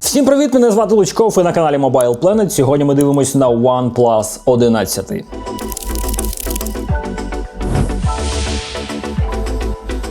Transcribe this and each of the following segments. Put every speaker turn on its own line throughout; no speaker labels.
Всім привіт! Мене звати Лучков і на каналі Mobile Planet. Сьогодні ми дивимось на OnePlus 11.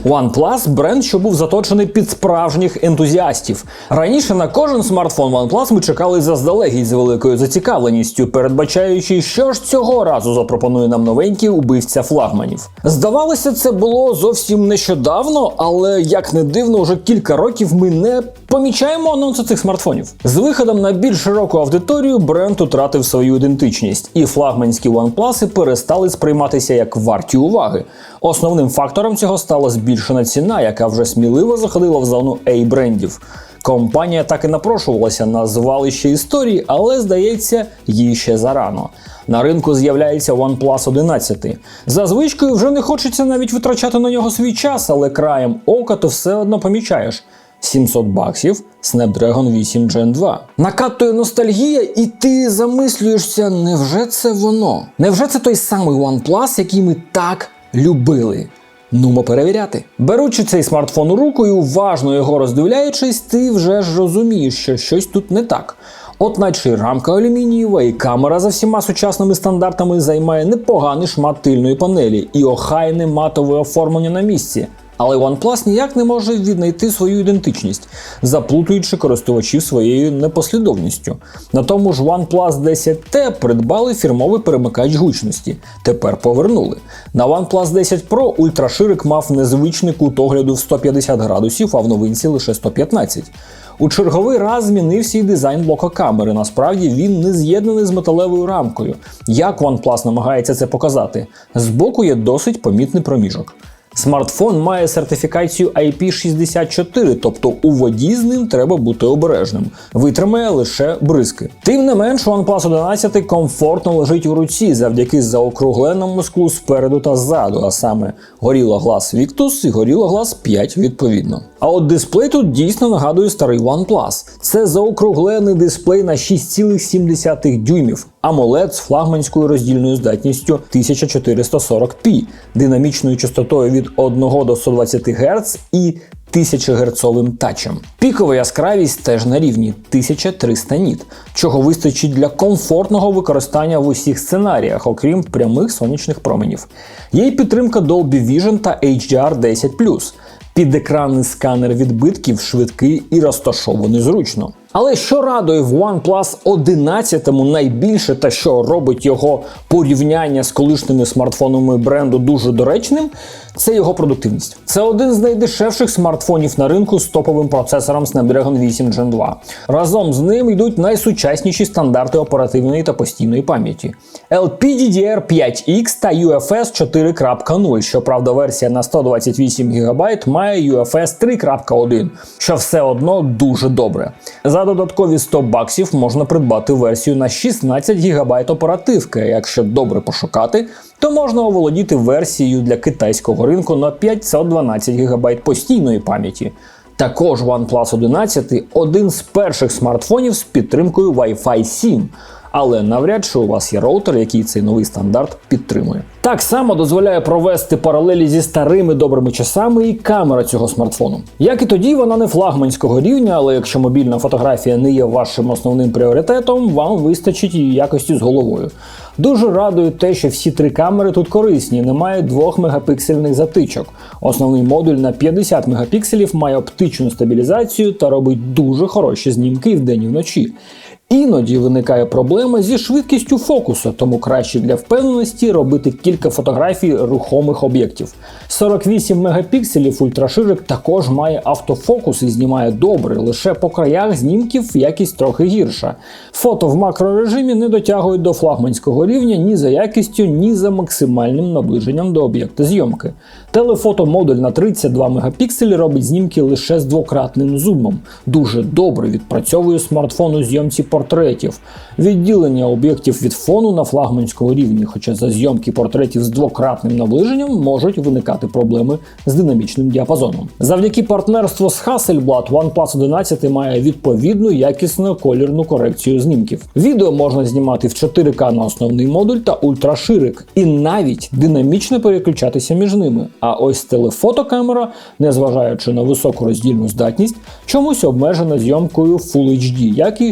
OnePlus – бренд, що був заточений під справжніх ентузіастів. Раніше на кожен смартфон OnePlus ми чекали заздалегідь з великою зацікавленістю, передбачаючи, що ж цього разу запропонує нам новенький убивця флагманів. Здавалося, це було зовсім нещодавно, але як не дивно, вже кілька років ми не помічаємо анонси цих смартфонів. З виходом на більш широку аудиторію бренд утратив свою ідентичність, і флагманські OnePlus перестали сприйматися як варті уваги. Основним фактором цього стала збільшена ціна, яка вже сміливо заходила в зону A-брендів. Компанія так і напрошувалася на звалище історії, але здається, їй ще зарано. На ринку з'являється OnePlus 11. За звичкою вже не хочеться навіть витрачати на нього свій час, але краєм ока ти все одно помічаєш. 700 баксів, Snapdragon 8 Gen 2. Накатує ностальгія, і ти замислюєшся, невже це воно? Невже це той самий OnePlus, який ми так любили? Нумо перевіряти. Беручи цей смартфон у руку і уважно його роздивляючись, ти вже ж розумієш, що щось тут не так. От наче рамка алюмінієва, і камера за всіма сучасними стандартами займає непоганий шмат тильної панелі і охайне матове оформлення на місці. Але OnePlus ніяк не може віднайти свою ідентичність, заплутуючи користувачів своєю непослідовністю. На тому ж OnePlus 10T придбали фірмовий перемикач гучності. Тепер повернули. На OnePlus 10 Pro ультраширик мав незвичний кут огляду в 150 градусів, а в новинці лише 115. У черговий раз змінився і дизайн блока камери. Насправді він не з'єднаний з металевою рамкою. Як OnePlus намагається це показати? Збоку є досить помітний проміжок. Смартфон має сертифікацію IP64, тобто у воді з ним треба бути обережним. Витримає лише бризки. Тим не менш, OnePlus 11 комфортно лежить у руці завдяки заокругленому склу спереду та ззаду, а саме Gorilla Glass Victus і Gorilla Glass 5 відповідно. А от дисплей тут дійсно нагадує старий OnePlus. Це заокруглений дисплей на 6,7 дюймів. AMOLED з флагманською роздільною здатністю 1440p, динамічною частотою від 1 до 120 Гц і 1000 герцовим тачем. Пікова яскравість теж на рівні 1300 ніт, чого вистачить для комфортного використання в усіх сценаріях, окрім прямих сонячних променів. Є й підтримка Dolby Vision та HDR10+. Підекранний сканер відбитків швидкий і розташований зручно. Але що радує в OnePlus 11 найбільше та що робить його порівняння з колишніми смартфонами бренду дуже доречним, це його продуктивність. Це один з найдешевших смартфонів на ринку з топовим процесором Snapdragon 8 Gen 2. Разом з ним йдуть найсучасніші стандарти оперативної та постійної пам'яті. LPDDR5X та UFS 4.0. Щоправда, версія на 128 ГБ має UFS 3.1, що все одно дуже добре. За додаткові 100 баксів можна придбати версію на 16 ГБ оперативки. Якщо добре пошукати, то можна оволодіти версією для китайського ринку на 512 ГБ постійної пам'яті. Також OnePlus 11 один з перших смартфонів з підтримкою Wi-Fi 7. Але навряд чи у вас є роутер, який цей новий стандарт підтримує. Так само дозволяє провести паралелі зі старими добрими часами і камера цього смартфону. Як і тоді, вона не флагманського рівня, але якщо мобільна фотографія не є вашим основним пріоритетом, вам вистачить її якості з головою. Дуже радує те, що всі три камери тут корисні, немає 2 мегапіксельних затичок. Основний модуль на 50 мегапікселів має оптичну стабілізацію та робить дуже хороші знімки вдень і вночі. Іноді виникає проблема зі швидкістю фокусу, тому краще для впевненості робити кілька фотографій рухомих об'єктів. 48 мегапікселів ультраширик також має автофокус і знімає добре, лише по краях знімків якість трохи гірша. Фото в макрорежимі не дотягують до флагманського рівня ні за якістю, ні за максимальним наближенням до об'єкта зйомки. Телефотомодуль на 32 мегапікселі робить знімки лише з двократним зумом. Дуже добре відпрацьовує смартфон у зйомці портретів, відділення об'єктів від фону на флагманському рівні. Хоча за зйомки портретів з двократним наближенням можуть виникати проблеми з динамічним діапазоном. Завдяки партнерству з Hasselblad OnePlus 11 має відповідну якісну колірну корекцію знімків. Відео можна знімати в 4К на основний модуль та ультраширик, і навіть динамічно переключатися між ними. А ось телефотокамера, незважаючи на високу роздільну здатність, чомусь обмежена зйомкою Full HD, як і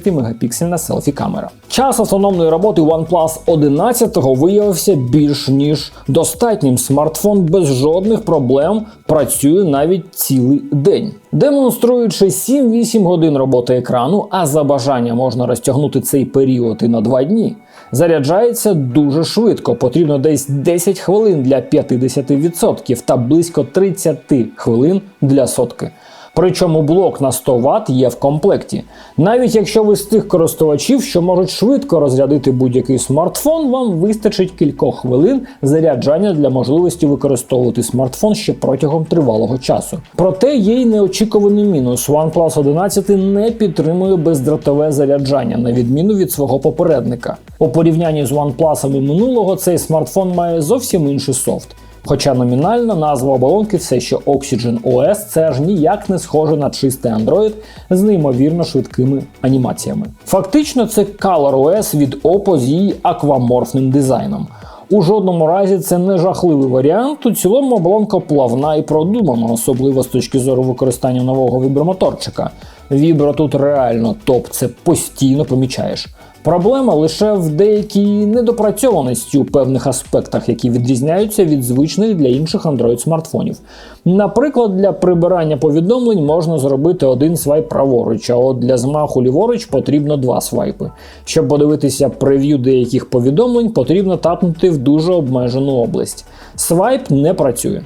16-мегапіксельна селфі-камера. Час автономної роботи OnePlus 11 виявився більш ніж достатнім. Смартфон без жодних проблем працює навіть цілий день. Демонструючи 7-8 годин роботи екрану, а за бажання можна розтягнути цей період і на 2 дні. Заряджається дуже швидко, потрібно десь 10 хвилин для 50% та близько 30 хвилин для сотки. Причому блок на 100 Вт є в комплекті. Навіть якщо ви з тих користувачів, що можуть швидко розрядити будь-який смартфон, вам вистачить кількох хвилин заряджання для можливості використовувати смартфон ще протягом тривалого часу. Проте є й неочікуваний мінус. OnePlus 11 не підтримує бездротове заряджання, на відміну від свого попередника. У порівнянні з OnePlus минулого цей смартфон має зовсім інший софт. Хоча номінально назва оболонки все ще Oxygen OS, це аж ніяк не схоже на чистий Android з неймовірно швидкими анімаціями. Фактично, це Color OS від Oppo з її акваморфним дизайном. У жодному разі це не жахливий варіант. У цілому оболонка плавна і продумана, особливо з точки зору використання нового вібромоторчика. Вібро тут реально топ, це постійно помічаєш. Проблема лише в деякій недопрацьованості у певних аспектах, які відрізняються від звичних для інших Android смартфонів. Наприклад, для прибирання повідомлень можна зробити один свайп праворуч, а от для змаху ліворуч потрібно два свайпи. Щоб подивитися прев'ю деяких повідомлень, потрібно тапнути в дуже обмежену область. Свайп не працює.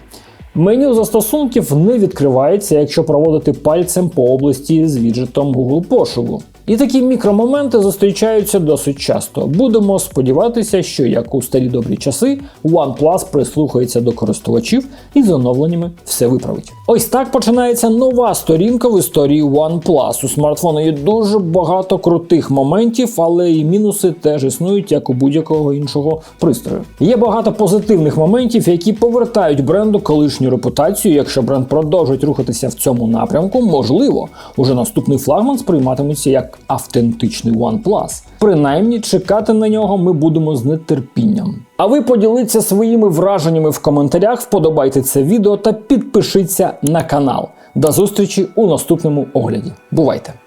Меню застосунків не відкривається, якщо проводити пальцем по області з віджитом Google пошуку. І такі мікромоменти зустрічаються досить часто. Будемо сподіватися, що як у старі добрі часи, OnePlus прислухається до користувачів і з оновленнями все виправить. Ось так починається нова сторінка в історії OnePlus. У смартфону є дуже багато крутих моментів, але і мінуси теж існують, як у будь-якого іншого пристрою. Є багато позитивних моментів, які повертають бренду колишню репутацію. Якщо бренд продовжить рухатися в цьому напрямку, можливо, уже наступний флагман сприйматиметься як автентичний OnePlus. Принаймні, чекати на нього ми будемо з нетерпінням. А ви поділіться своїми враженнями в коментарях, вподобайте це відео та підпишіться на канал. До зустрічі у наступному огляді. Бувайте!